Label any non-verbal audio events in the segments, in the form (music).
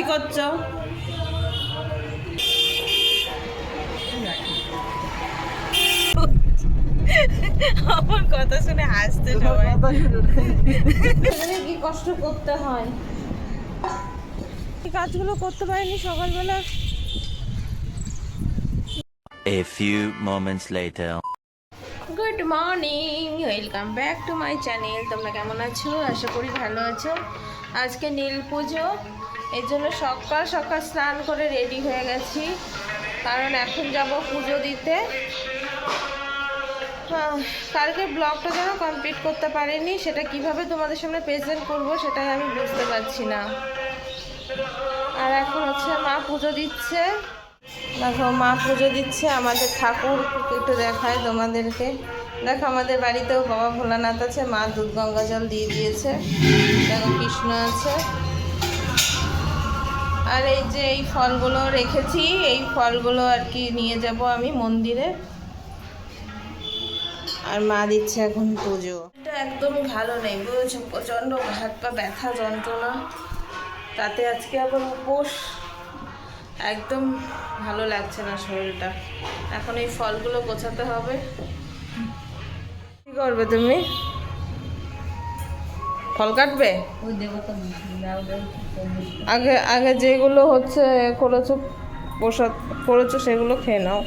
কান্নাকাটি করছ? আমার কথা শুনে হাসতে সবাই। কি কষ্ট করতে হয়? এই কাজগুলো করতে পারিনি সকালবেলা। A few moments later. Good morning welcome back to my channel তোমরা কেমন আছো? আশা করি ভালো আছো। আজকে নীল পুজো। এর জন্য সকাল সকাল স্নান করে রেডি হয়ে গেছি। কারণ এখন যাব পুজো দিতে। কালকে ব্লগটা যেন কমপ্লিট করতে পারিনি, সেটা কীভাবে তোমাদের সামনে প্রেজেন্ট করব সেটাই আমি বুঝতে পারছি না। আর এখন হচ্ছে মা পুজো দিচ্ছে। দেখো, মা পুজো দিচ্ছে, আমাদের ঠাকুর একটু দেখায় তোমাদেরকে। দেখো, আমাদের বাড়িতেও বাবা ভোলানাথ আছে, মা দুধ গঙ্গা জল দিয়ে দিয়েছে। দেখো, কৃষ্ণ আছে। আর এই যে এই ফলগুলো রেখেছি, এই ফলগুলো আর কি নিয়ে যাব আমি মন্দিরে। আর মা দিচ্ছে এখন পুজো। এটা একদমই ভালো নেই বুঝেছ, প্রচণ্ড হাত পা ব্যথা যন্ত্রণা। তাতে আজকে আবার উপোস। একদম ভালো লাগছে না শরীরটা। এখন এই ফলগুলো গোছাতে হবে। কি করবে তুমি? ফল কাটবে? আগে আগে যেগুলো হচ্ছে করেছ প্রসাদ করেছ সেগুলো খেয়ে নাও।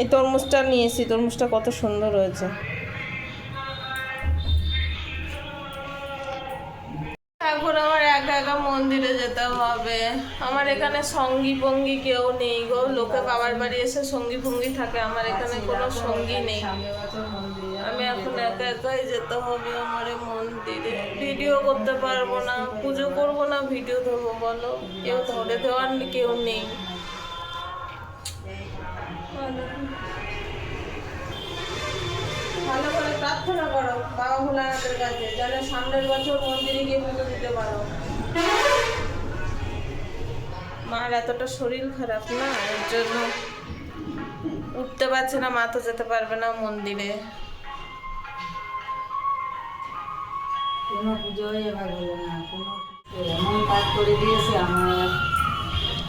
এই তরমুজটা নিয়েছি তরমুজটা কত সুন্দর হয়েছে। এখন আমার একা একা মন্দিরে যেতে হবে। আমার এখানে সঙ্গী পঙ্গী কেউ নেই গো। লোকে বাবার বাড়ি এসে সঙ্গী ফঙ্গি থাকে আমার এখানে কোনো সঙ্গী নেই। একা একাই যেতে হবে আমার মন্দিরে। ভিডিও করতে পারব না পুজো করব না ভিডিও ধরবো বলো? কেউ ধরে দেওয়ার কেউ নেই। ভালো করে প্রার্থনা করো বাবা ভোলানাথের কাছে যেন সামনের বছর মন্দিরে গিয়ে পুজো দিতে পারো। মার এতটা শরীর খারাপ না? এর জন্য উঠতে পারছে না মা তো যেতে পারবে না মন্দিরে। কোনো পুজোই এবার হলো না কোনো এমন কাজ করে দিয়েছে আমার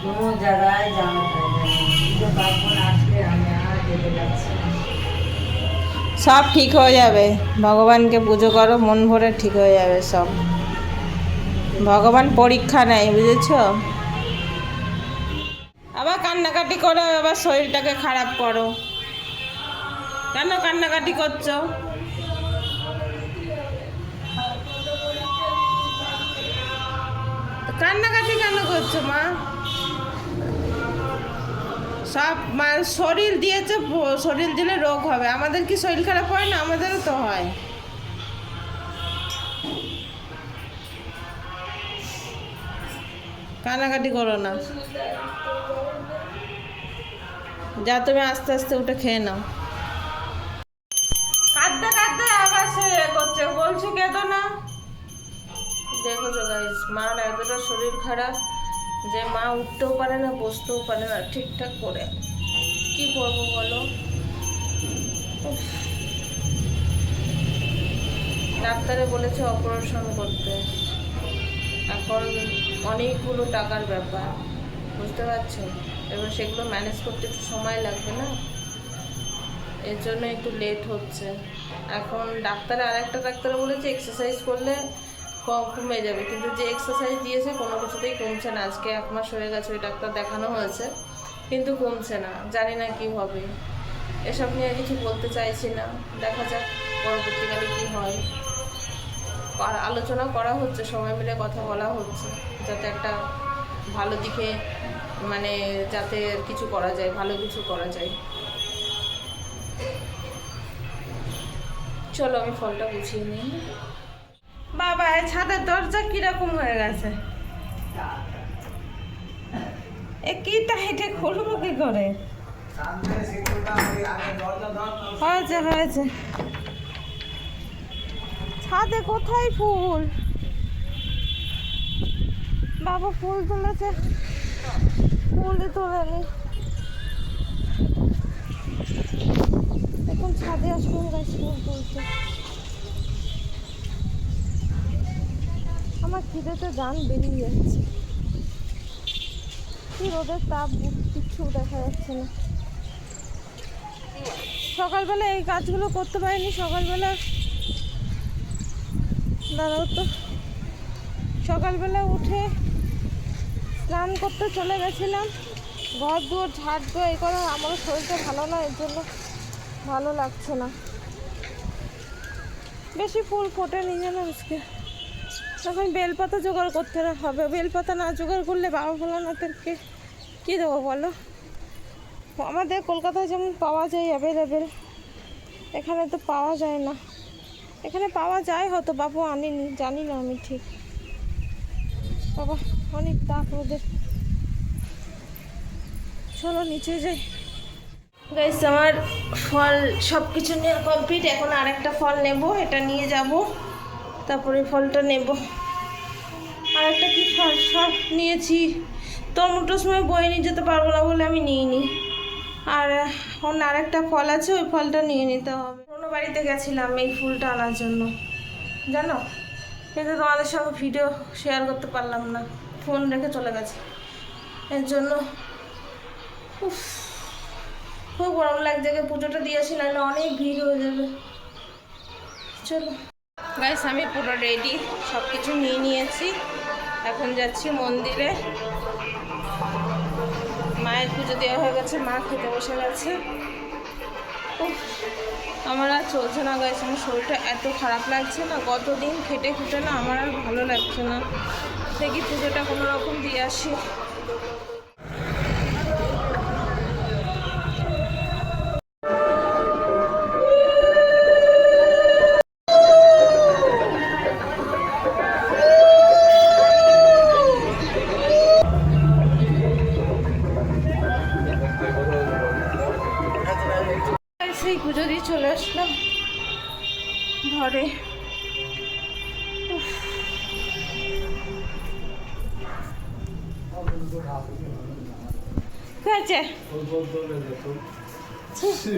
কোনো জায়গায় জানা যায় না। পুজো পার্বণ আসলে আমি আর যেতে যাচ্ছি সব ঠিক হয়ে যাবে। ভগবানকে পুজো করো, মন ভরে ঠিক হয়ে যাবে সব। ভগবান পরীক্ষা নেয়, বুঝেছ? আবার কান্নাকাটি করো, আবার শরীরটাকে খারাপ করো। কেন কান্নাকাটি করছ? কান্নাকাটি কেন করছ, মা? সব মানে শরীর দিয়েছে শরীর দিলে রোগ হবে। আমাদের কি শরীর খারাপ হয় না? আমাদেরও তো হয়। কানাকাটি করো না। যা তুমি আস্তে আস্তে উঠে খেয়ে নাও। কাঁদতে কাঁদতে আবার সে করছে, বলছি কেঁদো না। দেখো তো গাইস মার এতটা শরীর খারাপ যে মা উঠতেও পারে না, বসতেও পারে না, ঠিকঠাক করে। কি করব বলো? ডাক্তারে বলেছে অপারেশন করতে। এখন অনেকগুলো টাকার ব্যাপার, বুঝতে পারছ? এবার সেগুলো ম্যানেজ করতে একটু সময় লাগবে না? এর জন্য একটু লেট হচ্ছে। এখন ডাক্তারে আর একটা ডাক্তারে বলেছে এক্সারসাইজ করলে কমে যাবে, কিন্তু যে এক্সারসাইজ দিয়েছে কোনো কিছুতেই কমছে না। আজকে এক মাস হয়ে গেছে, ওই ডাক্তার দেখানো হয়েছে, কিন্তু কমছে না। জানি না কি হবে। এসব নিয়ে কিছু বলতে চাইছি না। দেখা যাক পরবর্তীকালে কি হয়। আলোচনা করা হচ্ছে, সবাই মিলে কথা বলা হচ্ছে, যাতে একটা ভালো দিকে মানে যাতে কিছু করা যায়, ভালো কিছু করা যায়। চলো আমি ফলটা গুছিয়ে নিই। বাবা, এই ছাদের দরজা কীরকম হয়ে গেছে? এ কি টাইটে খুলবো কি করে? হয়েছে হয়েছে। ছাদে কোথায় ফুল? বাবা, ফুল তুলেছে। ফুলই তোলেনি এখন ছাদে আসব গাছ ফুল তুলছে। আমার খিদেতে গান বেরিয়ে যাচ্ছে। কি রোদের তাপ কিচ্ছু দেখা যাচ্ছে না। সকালবেলা এই কাজগুলো করতে পারিনি, সকালবেলা দাঁড়াও তো। সকালবেলা উঠে স্নান করতে চলে গেছিলাম। ঘর দুয়ার ঝাড়বো এই করে আমারও শরীরটা ভালো না, এর জন্য ভালো লাগছে না। বেশি ফুল ফোটেনি যেন আজকে। এখন বেলপাতা জোগাড় করতে হবে। বেলপাতা না জোগাড় করলে বাবা ভোলানাথেরকে কী দেবো বলো? আমাদের কলকাতায় যেমন পাওয়া যায় অ্যাভেলেবেল এখানে তো পাওয়া যায় না। এখানে পাওয়া যায় হয়তো, বাবু আনিনি, জানি না আমি ঠিক। বাবা, অনেক তাপ ওদের। চলো নিচে যাই। গাইস আমার ফল সব কিছু নিয়ে কমপ্লিট এখন আরেকটা ফল নেব, এটা নিয়ে যাব। তারপরে ফলটা নেব। আর একটা কি ফল? সব নিয়েছি। টমেটোর সময় বয়ে নিয়ে যেতে পারব না বলে আমি নিইনি। আর, অন্য আরেকটা ফল আছে, ওই ফলটা নিয়ে নিতে হবে। পুরোনো বাড়িতে গেছিলাম এই ফুলটা আনার জন্য। জানো? কিন্তু তোমাদের সঙ্গে ভিডিও শেয়ার করতে পারলাম না। ফোন রেখে চলে গেছে। এর জন্য খুব গরম লাগছে। পুজোটা দিয়েছি না অনেক ভিড় হয়ে যাবে। চলো। গাইস আমি পুরো রেডি সব কিছু নিয়ে নিয়েছি। এখন যাচ্ছি মন্দিরে। মায়ের পুজো দেওয়া হয়ে গেছে, মা খেতে বসে গেছে। আমার আর চলছে না গাইস আমার শরীরটা এত খারাপ লাগছে না, গতদিন খেটে খুটে না আমার আর ভালো লাগছে না। দেখি পুজোটা কোনো রকম দিয়ে আসি।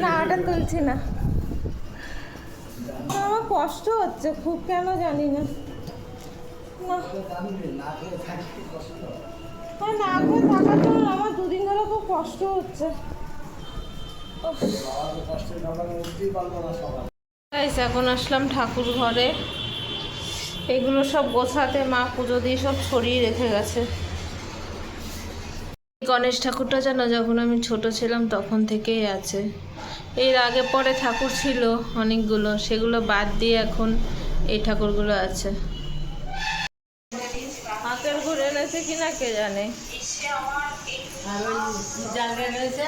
না, ওটা তুলছি না। আমার কষ্ট হচ্ছে খুব, কেন জানি না। না। খেয়ে থাকার জন্য আমার দুদিন ধরে খুব কষ্ট হচ্ছে। এখন আসলাম ঠাকুর ঘরে। এগুলো সব গোছাতে, মা পুজো দিয়ে সব ছড়িয়ে রেখে গেছে। গণেশ ঠাকুরটা জানো, যখন আমি ছোট ছিলাম তখন থেকেই আছে। এর আগে পরে ঠাকুর ছিল অনেকগুলো, সেগুলো বাদ দিয়ে এখন এই ঠাকুরগুলো আছে। হাতের ঘুরে কে জানে ওই কি দুটো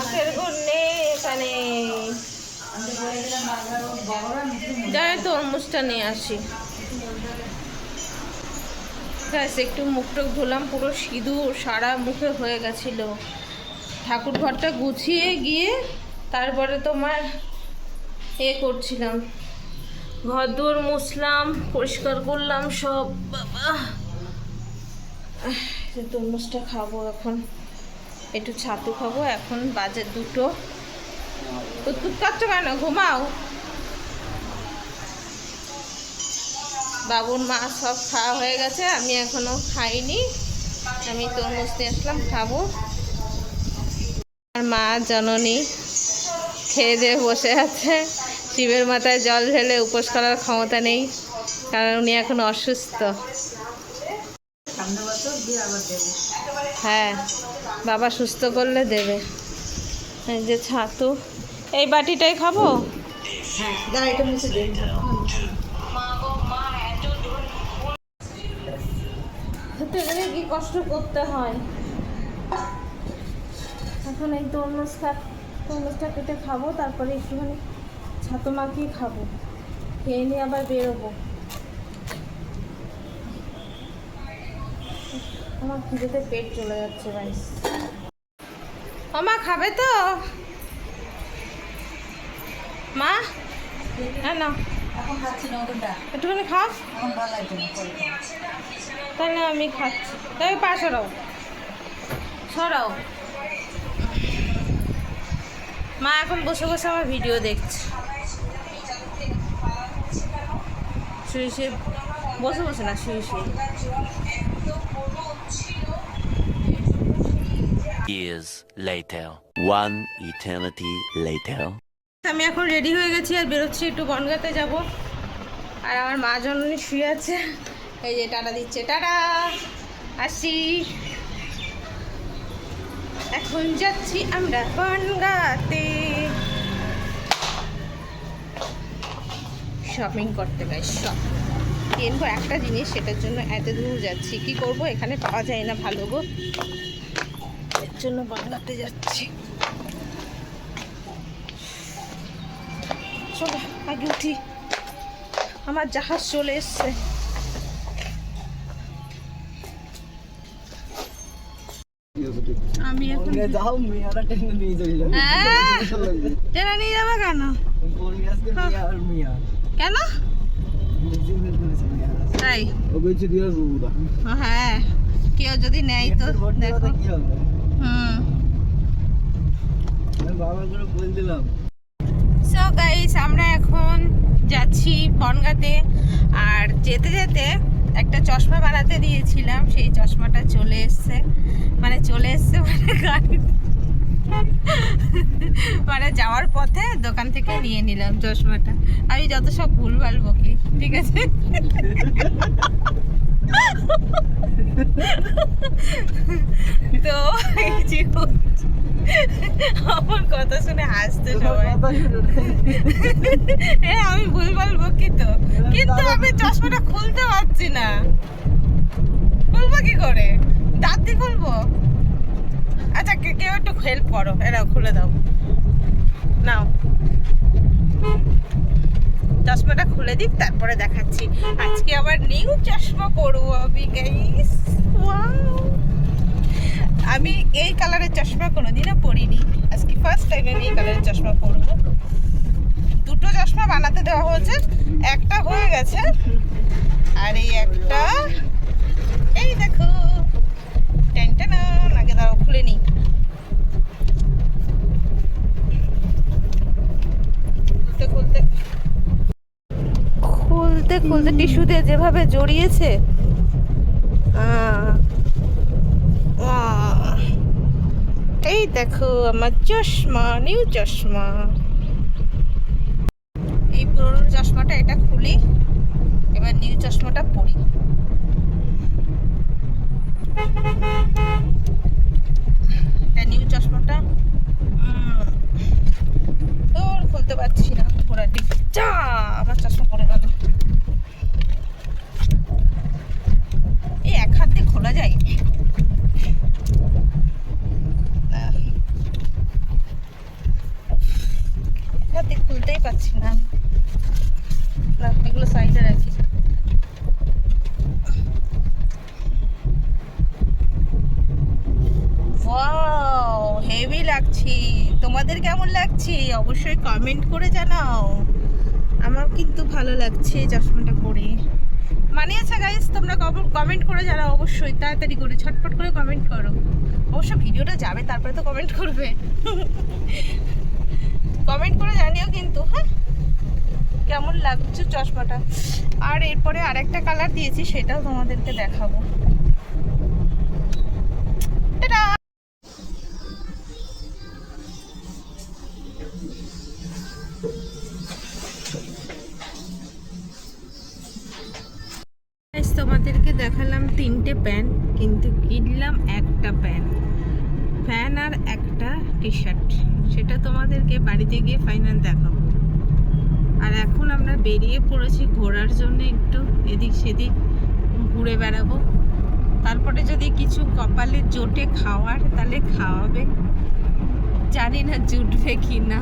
আখের ঘর নেই এখানে। যাই তরমুজটা নিয়ে আসি। ব্যাস, একটু মুখটা ধুলাম, পুরো সিঁদুর সারা মুখে হয়ে গেছিল। ঠাকুর ঘরটা গুছিয়ে গিয়ে তারপরে তোমার এ করছিলাম। ঘর দুয়ার মুছলাম, পরিষ্কার করলাম সব। বাবা। তরমুজটা খাব এখন। একটু ছাতু খাব, এখন বাজে দুটো। তুৎ কাটছো কেন? ঘুমাও। বাবুর মা সব খাওয়া হয়ে গেছে, আমি এখনও খাইনি। আমি তরমুজ নিয়ে আসলাম, খাব। আর মা জননী খেয়ে দিয়ে বসে আছে। শিবের মাথায় জল ঢেলে উপোস করার ক্ষমতা নেই, কারণ উনি এখন অসুস্থ। হ্যাঁ বাবা সুস্থ করলে দেবে। যে ছাতু, এই বাটিটাই খাব? হ্যাঁ গেলে কি কষ্ট করতে হয়? এখন এই তরমুজটা তরমুজটা কেটে খাব, তারপরে একটুখানি ছাতু মাখিয়ে খাব। খেয়ে নিয়ে আবার বেরোবো। আমার খিদেতে পেট চলে যাচ্ছে ভাই মা খাবে তো? মা? হ্যাঁ না এখন খাচ্ছি না ওটা একটুখানি খাও এখন ভালো লাগছে না তাহলে আমি খাচ্ছি। তাই পা সরাও। সরাও। মা এখন বসে বসে আমার ভিডিও দেখছে। শুয়ে শুয়ে বসে বসে না শুয়ে শুয়ে। Years later. One eternity later. আমি এখন রেডি হয়ে গেছি আর বেরোচ্ছি একটু বনগাতে যাব। আর আমার মা জননী শুয়ে আছে। এই যে টাটা দিচ্ছে। টাটা! আসি এখন যাচ্ছি আমরা বনগাতে। শপিং করতে গাই শপ কিনবো একটা জিনিস, সেটার জন্য এত দূর যাচ্ছি। কি করব? এখানে পাওয়া যায় না ভালো গো। এর জন্য বাংলাতে যাচ্ছি। আগে উঠি আমার জাহাজ চলে এসছে। আমি এখন যাও মিয়ারা টেনে নিয়ে চলে যাবে। হ্যাঁ, টেনে নিয়ে যাবে। কেন? মিয়া তাই? ও বলছে দিয়া রুদা হ্যাঁ। কেউ যদি নেয় তো দেখো। কি হবে? হুম। বাবা করে বল দিলাম। গাইস আমরা এখন যাচ্ছি বনগাতে। আর যেতে যেতে একটা চশমা বানাতে দিয়েছিলাম, সেই চশমাটা চলে এসছে। মানে চলে এসছে মানে গাড়ি (laughs) মানে যাওয়ার পথে দোকান থেকে নিয়ে নিলাম চশমাটা। আমি যত সব ভুলভাল বকি, ঠিক আছে? (laughs) তো। আমার কথা শুনে হাসতে সবাই। এ আমি ভুলভাল বকি তো। কিন্তু আমি চশমাটা খুলতে পারছি না। খুলবো কি করে? দাঁত দিয়ে খুলবো? আচ্ছা কেউ একটু হেল্প করো। এরাও খুলে দাও। নাও। চশমাটা খুলে দিক তারপরে দেখাচ্ছি। আজকে আবার নিউ চশমা পরবো আমি গাইস আমি এই কালারের চশমা কোনোদিনও পরিনি। আজকে ফার্স্ট টাইম আমি এই কালারের চশমা পরবো। দুটো চশমা বানাতে দেওয়া হয়েছে। একটা হয়ে গেছে। আর এই একটা এই দেখো। টেনটেন আগে দাও খুলে নি খুলতে। খুলতে খুলতে টিস্যুতে যেভাবে জড়িয়েছে। আহ, এই দেখো আমার চশমা নিউ চশমা। এই পুরোনো চশমাটা এটা খুলি, এবার নিউ চশমাটা পরি। এটা নিউ চশমাটা তোর খুলতে পারছি না পুরাটি। চা আমার চশমা পড়ে গেল এই এক হাত দিয়ে খোলা যায় না। এক দিয়ে না না এগুলো সাইডে রাখি। হেভি লাগছি। তোমাদের কেমন লাগছে? অবশ্যই কমেন্ট করে জানাও। আমার কিন্তু ভালো লাগছে চশমাটা পরে। মানিয়েছে গাইস তোমরা কমেন্ট করে জানাও অবশ্যই। তাড়াতাড়ি করে ছটফট করে কমেন্ট করো। অবশ্য ভিডিওটা যাবে, তারপরে তো কমেন্ট করবে। কমেন্ট করে জানিও কিন্তু হ্যাঁ? কেমন লাগছে চশমাটা? আর এরপরে আরেকটা কালার দিয়েছি, সেটাও তোমাদেরকে দেখাবো। তোমাদেরকে দেখালাম তিনটে প্যান্ট, কিন্তু কিনলাম একটা প্যান্ট। ফ্যান আর একটা টি শার্ট সেটা তোমাদেরকে বাড়িতে গিয়ে ফাইনাল দেখাবো। আর এখন আমরা বেরিয়ে পড়েছি ঘোরার জন্য একটু এদিক সেদিক ঘুরে বেড়াবো। তারপরে যদি কিছু কপালে জোটে খাওয়ার, তাহলে খাওয়াবে। জানি না জুটবে কি না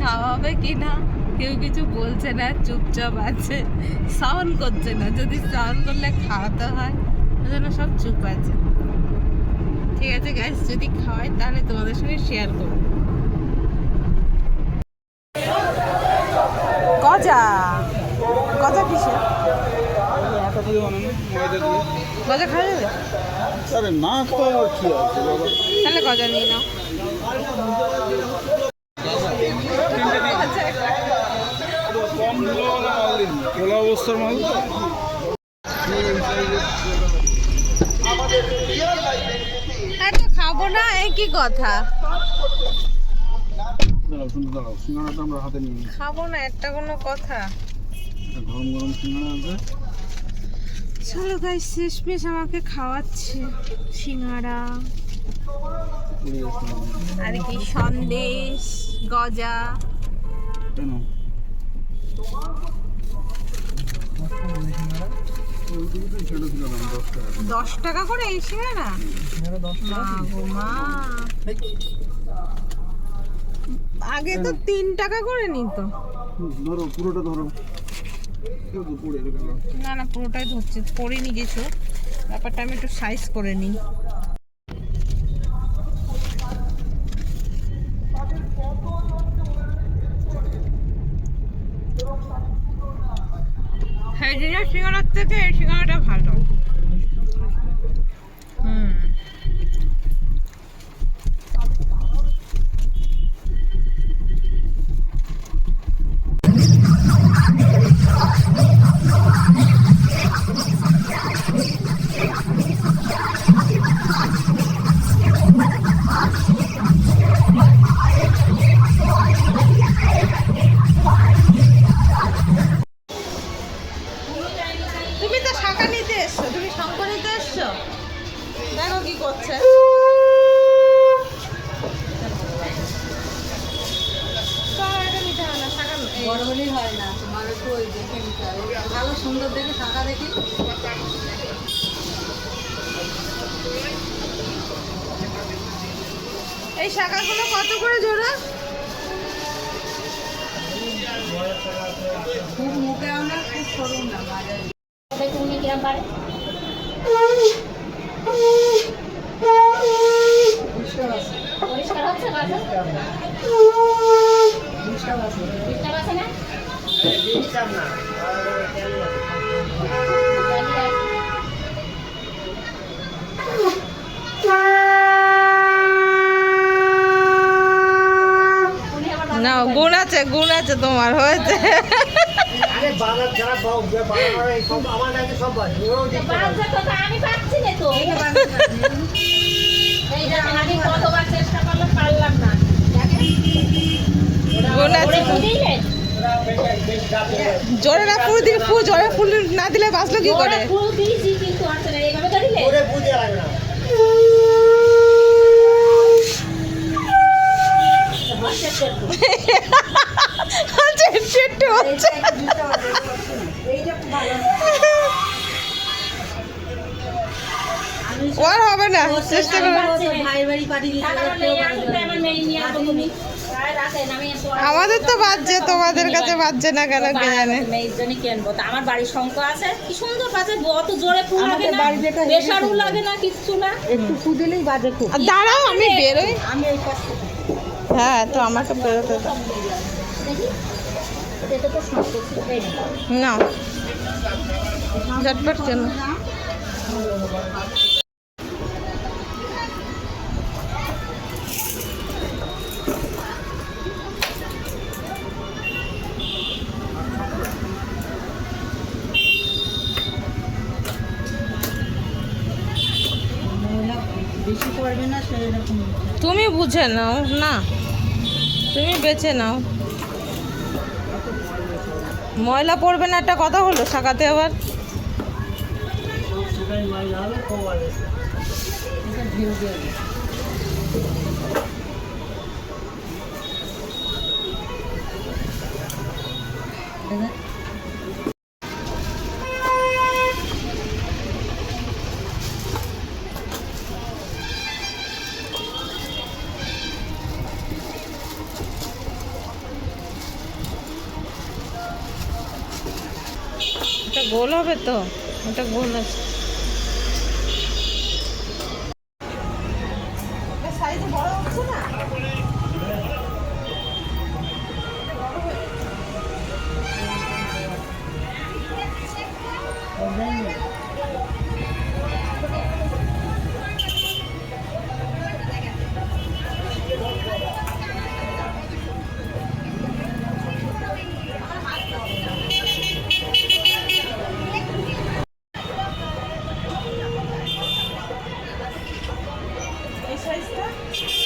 খাওয়াবে কি না কেউ কিছু বলছে না, চুপচাপ আছে। সাউন্ড করছে না। যদি সাউন্ড করলে খাওয়াতে হয়, ওই জন্য সব চুপ আছে। ঠিক আছে গ্যাস যদি খাওয়াই তাহলে তোমাদের সঙ্গে শেয়ার করব। গজা। গজা কিসে গজা খাওয়া যাবে? আরে না খাওয়া কি আছে তাহলে গজা নিয়ে নাও। কম হলো না অবস্থার মাল খাব না কি কথা? খাব না একটা কোনো কথা। গরম গরম সিঙ্গাড়া আছে। চলো গাই শেষমেশ আমাকে খাওয়াচ্ছে সিঙ্গারা। আর কি সন্দেশ গজা। কেন? দশ টাকা করে এই সিঙ্গারা আগে তো তিন টাকা করে নিত। ধরো পুরোটা ধরো না না, পুরোটাই ধরছে করে কিছু। ব্যাপারটা আমি একটু সাইজ করে নিই। হাইজিনের সিঙ্গারার থেকে এই সিঙ্গারাটা ভালো। বড় হলেই হয় না তোমার একটু ওই ভালো সুন্দর দেখে টাকা দেখি। এই শাখাগুলো কত করে জোড়া? খুব মুখে আমরা খুব সরু না বাজারে। বুঝতে পারছি পরিষ্কার হচ্ছে না না গুণ আছে গুণ আছে তোমার হয়েছে। বাজার কথা আমি পাচ্ছি না তো এই যে আমি কতবার চেষ্টা করলাম পারলাম না গুণ আছে ওরে দিলেন জোরে না ফুল দিলে ফুল জোরে ফুল না দিলে বাঁচলো কি করে? হচ্ছে হচ্ছে। আর রাখেন আমি আমাদের তো বাজছে তোমাদের কাছে বাজছে না কেন কে জানে? জন্য কিনবো আমার বাড়ির শঙ্খ আছে কি সুন্দর বাজে অত জোরে ফুল লাগে না ফুল। লাগে না কিচ্ছু না। একটু ফুদিলেই বাজে খুব। আর দাঁড়াও আমি বেরোই। আমি এই পাশ হ্যাঁ তো আমাকে বেরোতে দাও। না। ঝটপট কেন বেশি না সেরকম তুমি বুঝে নাও না। তুমি বেছে নাও। ময়লা পড়বে না একটা কথা হলো শাখাতে আবার? ঢেউ গোল হবে তো এটা গোল আছে já está.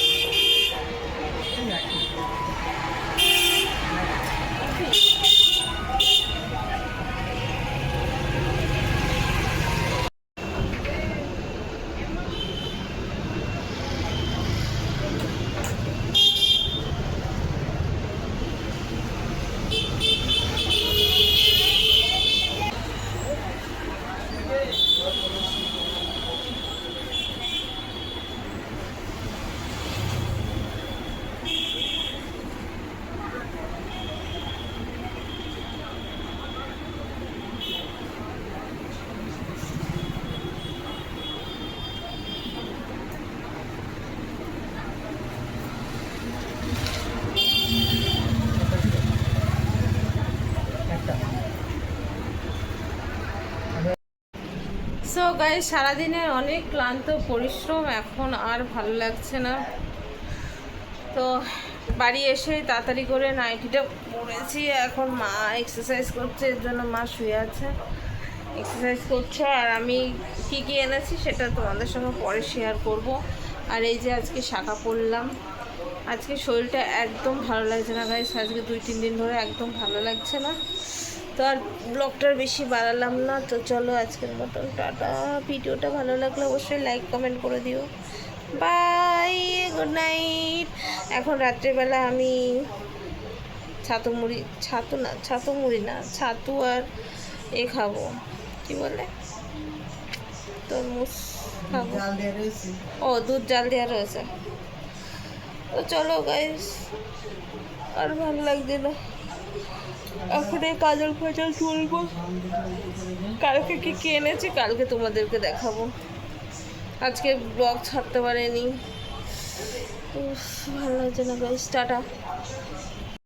গাই সারাদিনের অনেক ক্লান্ত পরিশ্রম এখন আর ভালো লাগছে না। তো বাড়ি এসে তাড়াতাড়ি করে নাইটিটা পরেছি এখন মা এক্সারসাইজ করছে, এর জন্য মা শুয়ে আছে। এক্সারসাইজ করছে আর আমি কী কী এনেছি সেটা তোমাদের সঙ্গে পরে শেয়ার করব। আর এই যে আজকে শাখা পরলাম। আজকে শরীরটা একদম ভালো লাগছে না গাইস আজকে দুই, তিন দিন ধরে একদম ভালো লাগছে না। তো আর ব্লগটার বেশি বাড়ালাম না তো চলো আজকের মতন টাটা। ভিডিওটা ভালো লাগলে অবশ্যই লাইক কমেন্ট করে দিও। বাই গুড নাইট এখন রাত্রেবেলা আমি ছাতু মুড়ি ছাতু না ছাতু মুড়ি না ছাতু আর এ খাব। কি বলে? তরমুজ খাব। ও দুধ জাল দেওয়া রয়েছে। তো চলো গাইস আর ভালো লাগছে না। এখন এই কাজল ফাজল তুলবো। কালকে কি কি এনেছি কালকে তোমাদেরকে দেখাবো। আজকে ব্লগ ছাড়তে পারেনি। ভালো লাগছে না গাইস টাটা।